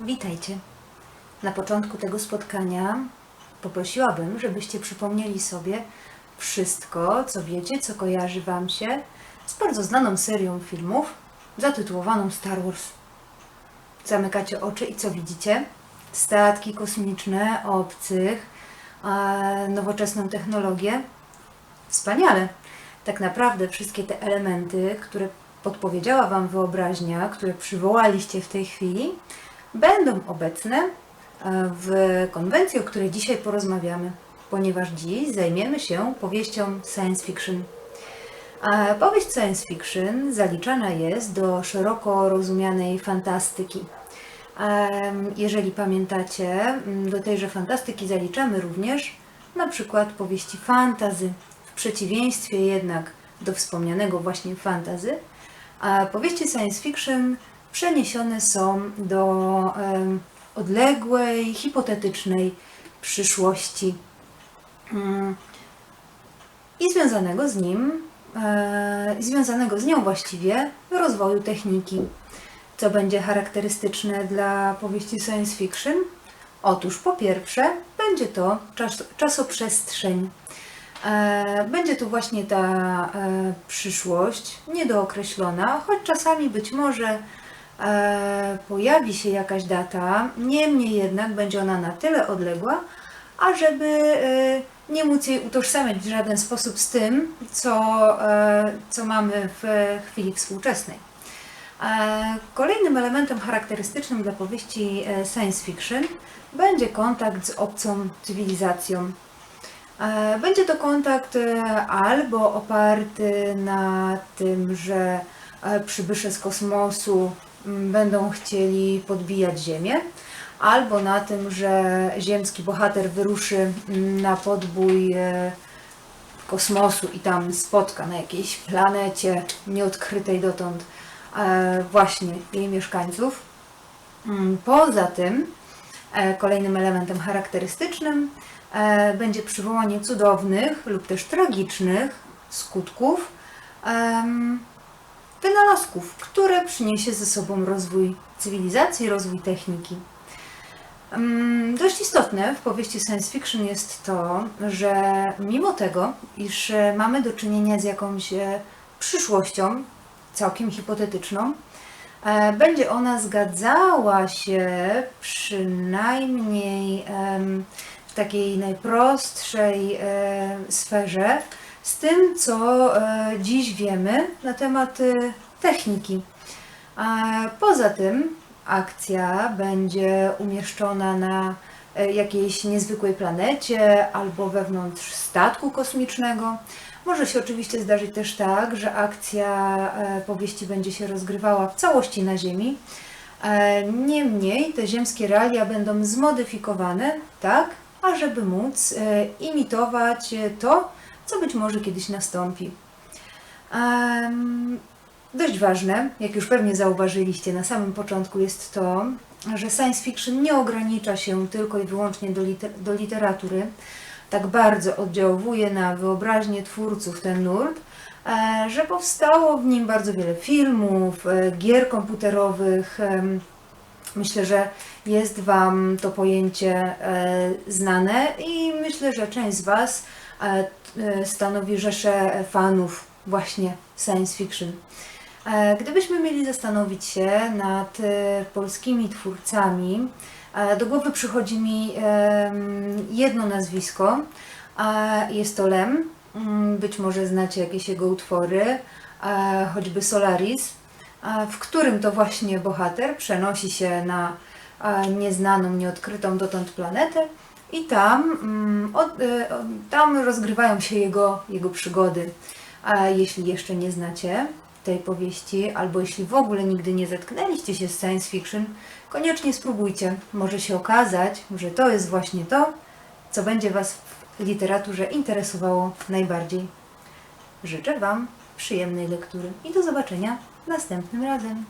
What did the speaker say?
Witajcie. Na początku tego spotkania poprosiłabym, żebyście przypomnieli sobie wszystko, co wiecie, co kojarzy Wam się z bardzo znaną serią filmów zatytułowaną Star Wars. Zamykacie oczy i co widzicie? Statki kosmiczne, obcych, nowoczesną technologię. Wspaniale. Tak naprawdę wszystkie te elementy, które podpowiedziała Wam wyobraźnia, które przywołaliście w tej chwili, będą obecne e, w konwencji, o której dzisiaj porozmawiamy, ponieważ dziś zajmiemy się powieścią science fiction. Powieść science fiction zaliczana jest do szeroko rozumianej fantastyki. Jeżeli pamiętacie, m, do tejże fantastyki zaliczamy również na przykład powieści fantazy, w przeciwieństwie jednak do wspomnianego właśnie fantazy, powieści science fiction przeniesione są do odległej, hipotetycznej przyszłości Mm, i związanego z nim, e, związanego z nią właściwie rozwoju techniki. Co będzie charakterystyczne dla powieści science fiction? Otóż po pierwsze będzie to czas, czasoprzestrzeń. E, Będzie to właśnie ta e, przyszłość niedookreślona, choć czasami być może e, pojawi się jakaś data, niemniej jednak będzie ona na tyle odległa, ażeby nie móc jej utożsamiać w żaden sposób z tym, co, co mamy w chwili współczesnej. Kolejnym elementem charakterystycznym dla powieści e, science fiction będzie kontakt z obcą cywilizacją. E, Będzie to kontakt e, albo oparty na tym, że przybysze z kosmosu m, będą chcieli podbijać Ziemię, albo na tym, że ziemski bohater wyruszy m, na podbój kosmosu i tam spotka na jakiejś planecie nieodkrytej dotąd właśnie jej mieszkańców. Mm, Poza tym, e, kolejnym elementem charakterystycznym e, będzie przywołanie cudownych lub też tragicznych skutków wynalazków, które przyniesie ze sobą rozwój cywilizacji, rozwój techniki. Dość istotne w powieści science fiction jest to, że mimo tego, iż e, mamy do czynienia z jakąś e, przyszłością, całkiem hipotetyczną, e, będzie ona zgadzała się przynajmniej w takiej najprostszej e, sferze z tym, co e, dziś wiemy na temat techniki. Poza tym akcja będzie umieszczona na jakiejś niezwykłej planecie albo wewnątrz statku kosmicznego. Może się oczywiście zdarzyć też tak, że akcja e, powieści będzie się rozgrywała w całości na Ziemi. E, Niemniej te ziemskie realia będą zmodyfikowane tak, ażeby móc e, imitować to, co być może kiedyś nastąpi. Dość ważne, jak już pewnie zauważyliście na samym początku, jest to, że science fiction nie ogranicza się tylko i wyłącznie do, liter- do literatury. Tak bardzo oddziałuje na wyobraźnię twórców ten nurt, e, że powstało w nim bardzo wiele filmów, e, gier komputerowych. Myślę, że jest Wam to pojęcie e, znane i myślę, że część z Was stanowi rzeszę fanów właśnie science fiction. E, Gdybyśmy mieli zastanowić się nad e, polskimi twórcami, e, do głowy przychodzi mi jedno nazwisko. Jest to Lem. Mm, Być może znacie jakieś jego utwory, choćby Solaris, w którym to właśnie bohater przenosi się na nieznaną, nieodkrytą dotąd planetę i tam, mm, tam rozgrywają się jego, jego przygody. Jeśli jeszcze nie znacie tej powieści, albo jeśli w ogóle nigdy nie zetknęliście się z science fiction, koniecznie spróbujcie. Może się okazać, że to jest właśnie to, co będzie Was w literaturze interesowało najbardziej. Życzę Wam przyjemnej lektury i do zobaczenia następnym razem.